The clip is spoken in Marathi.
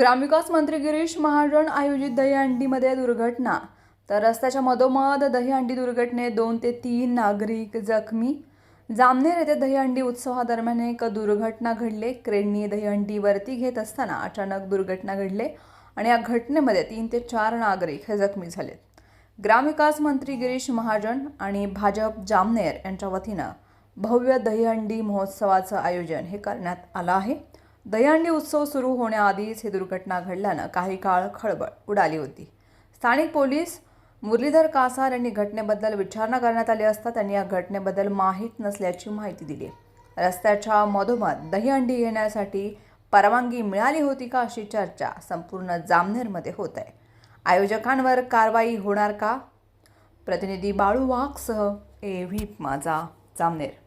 ग्रामविकास मंत्री गिरीश महाजन आयोजित दहीहंडीमध्ये दुर्घटना. तर रस्त्याच्या मधोमध दहीहंडी दुर्घटनेत दोन ते तीन नागरिक जखमी. जामनेर येथे दहीहंडी उत्सवादरम्यान एक दुर्घटना घडले. क्रेननी दहीहंडी वरती घेत असताना अचानक दुर्घटना घडले आणि या घटनेमध्ये तीन ते चार नागरिक हे जखमी झालेत ग्रामविकास मंत्री गिरीश महाजन आणि भाजप जामनेर यांच्या वतीनं भव्य दहीहंडी महोत्सवाचं आयोजन हे करण्यात आलं आहे. दहीहंडी उत्सव सुरू होण्याआधीच ही दुर्घटना घडल्यानं काही काळ खळबळ उडाली होती. स्थानिक पोलीस मुरलीधर कासार यांनी घटनेबद्दल विचारणा करण्यात आली असता त्यांनी या घटनेबद्दल माहीत नसल्याची माहिती दिली. रस्त्याच्या मधोमध दहीहंडी घेण्यासाठी परवानगी मिळाली होती का अशी चर्चा संपूर्ण जामनेरमध्ये होत आहे. आयोजकांवर कारवाई होणार का? प्रतिनिधी बाळू वाघसह ए व्ही माझा जामनेर.